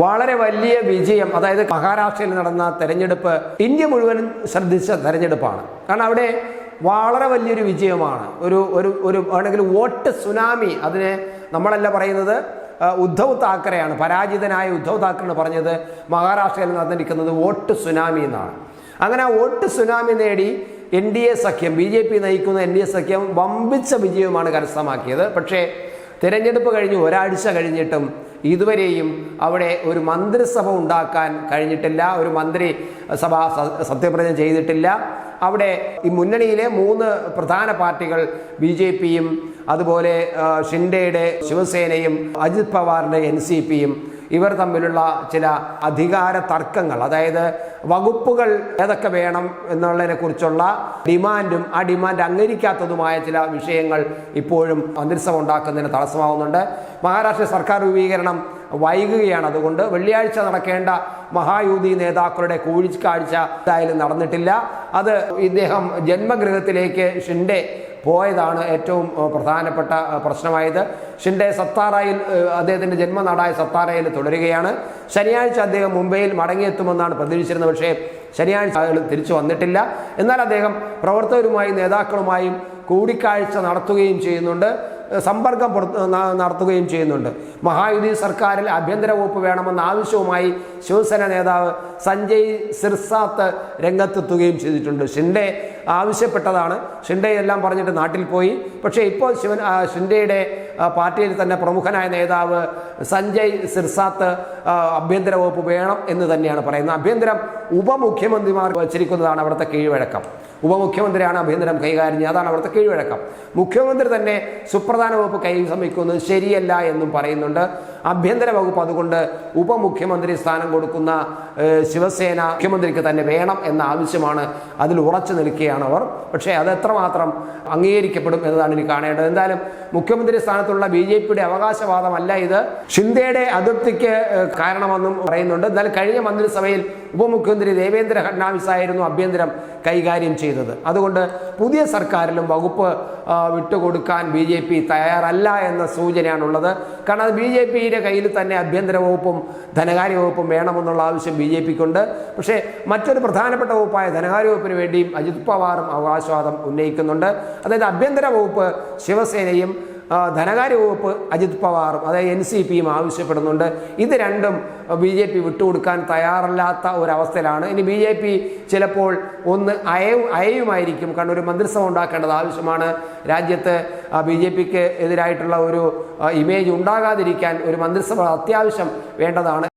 വളരെ വലിയ വിജയം അതായത് മഹാരാഷ്ട്രയിൽ നടന്ന തെരഞ്ഞെടുപ്പ് ഇന്ത്യ മുഴുവനും ശ്രദ്ധിച്ച തെരഞ്ഞെടുപ്പാണ്. കാരണം അവിടെ വളരെ വലിയൊരു വിജയമാണ്. ഒരു ഒരു ഒരു ആണെങ്കിൽ വോട്ട് സുനാമി അതിനെ നമ്മളല്ല പറയുന്നത് ഉദ്ധവ് താക്കറെയാണ്. പരാജിതനായ ഉദ്ധവ് താക്കറെ പറഞ്ഞത്. മഹാരാഷ്ട്രയിൽ നടന്നിരിക്കുന്നത് വോട്ട് സുനാമി എന്നാണ്. അങ്ങനെ ആ വോട്ട് സുനാമി നേടി എൻ ഡി എ സഖ്യം ബി ജെ പി നയിക്കുന്ന എൻ ഡി എ സഖ്യം വമ്പിച്ച വിജയവുമാണ് കരസ്ഥമാക്കിയത്. പക്ഷേ തിരഞ്ഞെടുപ്പ് കഴിഞ്ഞ് ഒരാഴ്ച കഴിഞ്ഞിട്ടും ഇതുവരെയും അവിടെ ഒരു മന്ത്രിസഭ ഉണ്ടാക്കാൻ കഴിഞ്ഞിട്ടില്ല. ഒരു മന്ത്രി സഭ സത്യപ്രതിജ്ഞ ചെയ്തിട്ടില്ല. അവിടെ ഈ മുന്നണിയിലെ മൂന്ന് പ്രധാന പാർട്ടികൾ ബി ജെ പിയും അതുപോലെ ഷിൻഡേയുടെ ശിവസേനയും അജിത് പവാറിന്റെ എൻ സി പിയും ഇവർ തമ്മിലുള്ള ചില അധികാര തർക്കങ്ങൾ അതായത് വകുപ്പുകൾ ഏതൊക്കെ വേണം എന്നുള്ളതിനെ കുറിച്ചുള്ള ഡിമാൻഡും ആ ഡിമാൻഡ് അംഗീകരിക്കാത്തതുമായ ചില വിഷയങ്ങൾ ഇപ്പോഴും മന്ത്രിസഭ ഉണ്ടാക്കുന്നതിന് തടസ്സമാവുന്നുണ്ട്. മഹാരാഷ്ട്ര സർക്കാർ രൂപീകരണം വൈകുകയാണ്. അതുകൊണ്ട് വെള്ളിയാഴ്ച നടക്കേണ്ട മഹായൂതി നേതാക്കളുടെ കൂടിക്കാഴ്ച എന്തായാലും നടന്നിട്ടില്ല. അത് ഇദ്ദേഹം ജന്മഗൃഹത്തിലേക്ക് ഷിൻഡെ പോയതാണ് ഏറ്റവും പ്രധാനപ്പെട്ട പ്രശ്നമായത്. ഷിൻഡെ സത്താറയിൽ അദ്ദേഹത്തിന്റെ ജന്മനാടായ സത്താറയിൽ തുടരുകയാണ്. ശനിയാഴ്ച അദ്ദേഹം മുംബൈയിൽ മടങ്ങിയെത്തുമെന്നാണ് പ്രതീക്ഷിച്ചിരുന്നത്. പക്ഷേ ശനിയാഴ്ച തിരിച്ചു വന്നിട്ടില്ല. എന്നാൽ അദ്ദേഹം പ്രവർത്തകരുമായും നേതാക്കളുമായും കൂടിക്കാഴ്ച നടത്തുകയും ചെയ്യുന്നുണ്ട്. സമ്പർക്കം നടത്തുകയും ചെയ്യുന്നുണ്ട്. മഹായുതി സർക്കാരിൽ ആഭ്യന്തര വകുപ്പ് വേണമെന്ന ആവശ്യവുമായി ശിവസേന നേതാവ് സഞ്ജയ് സിർസാത്ത് രംഗത്തെത്തുകയും ചെയ്തിട്ടുണ്ട്. ഷിൻഡെ ആവശ്യപ്പെട്ടതാണ്. ഷിൻഡെ എല്ലാം പറഞ്ഞിട്ട് നാട്ടിൽ പോയി. പക്ഷേ ഇപ്പോൾ ശിവൻ ഷിൻഡെയുടെ പാർട്ടിയിൽ തന്നെ പ്രമുഖനായ നേതാവ് സഞ്ജയ് സിർസാത്ത് ആഭ്യന്തര വകുപ്പ് വേണം എന്ന് തന്നെയാണ് പറയുന്നത്. ആഭ്യന്തരം ഉപമുഖ്യമന്ത്രിമാർ വച്ചിരിക്കുന്നതാണ് അവിടുത്തെ കീഴ്വഴക്കം. ഉപമുഖ്യമന്ത്രിയാണ് ആഭ്യന്തരം കൈകാര്യം അതാണ് അവിടുത്തെ കീഴ്വഴക്കം. മുഖ്യമന്ത്രി തന്നെ സുപ്രധാന വകുപ്പ് കൈ സമ്മിക്കുന്നത് ശരിയല്ല എന്നും പറയുന്നുണ്ട്. ആഭ്യന്തര വകുപ്പ് അതുകൊണ്ട് ഉപമുഖ്യമന്ത്രി സ്ഥാനം കൊടുക്കുന്ന ശിവസേന മുഖ്യമന്ത്രിക്ക് തന്നെ വേണം എന്ന ആവശ്യമാണ് അതിൽ ഉറച്ചു നിൽക്കുകയാണ് അവർ. പക്ഷേ അത് എത്രമാത്രം അംഗീകരിക്കപ്പെടും എന്നതാണ് ഇനി കാണേണ്ടത്. എന്തായാലും മുഖ്യമന്ത്രി സ്ഥാനത്തുള്ള ബി ജെ പിയുടെ അവകാശവാദമല്ല ഇത്. ഷിൻഡെയുടെ അതൃപ്തിക്ക് കാരണമെന്നും പറയുന്നുണ്ട്. എന്നാൽ കഴിഞ്ഞ മന്ത്രിസഭയിൽ ഉപമുഖ്യമന്ത്രി ദേവേന്ദ്ര ഫഡ്നാവിസ് ആയിരുന്നു ആഭ്യന്തരം കൈകാര്യം ചെയ്തത്. അതുകൊണ്ട് പുതിയ സർക്കാരിലും വകുപ്പ് വിട്ടുകൊടുക്കാൻ ബി ജെ പി തയ്യാറല്ല എന്ന സൂചനയാണുള്ളത്. കാരണം അത് ബി ജെ പിയുടെ കയ്യിൽ തന്നെ ആഭ്യന്തര വകുപ്പും ധനകാര്യ വകുപ്പും വേണമെന്നുള്ള ആവശ്യം ബി ജെ പിക്കുണ്ട്. പക്ഷേ മറ്റൊരു പ്രധാനപ്പെട്ട വകുപ്പായ ധനകാര്യ വകുപ്പിന് വേണ്ടിയും അജിത് പവാറും അവകാശവാദം ഉന്നയിക്കുന്നുണ്ട്. അതായത് ആഭ്യന്തര വകുപ്പ് ശിവസേനയും ധനകാര്യ വകുപ്പ് അജിത് പവാറും അതായത് എൻ സി പിയും ആവശ്യപ്പെടുന്നുണ്ട്. ഇത് രണ്ടും ബി ജെ പി വിട്ടുകൊടുക്കാൻ തയ്യാറല്ലാത്ത ഒരവസ്ഥയിലാണ്. ഇനി ബി ജെ പി ചിലപ്പോൾ ഒന്ന് അയവ് അയയുമായിരിക്കും. കാരണം ഒരു മന്ത്രിസഭ ഉണ്ടാക്കേണ്ടത് ആവശ്യമാണ്. രാജ്യത്ത് ബി ജെ പിക്ക് എതിരായിട്ടുള്ള ഒരു ഇമേജ് ഉണ്ടാകാതിരിക്കാൻ ഒരു മന്ത്രിസഭ അത്യാവശ്യം വേണ്ടതാണ്.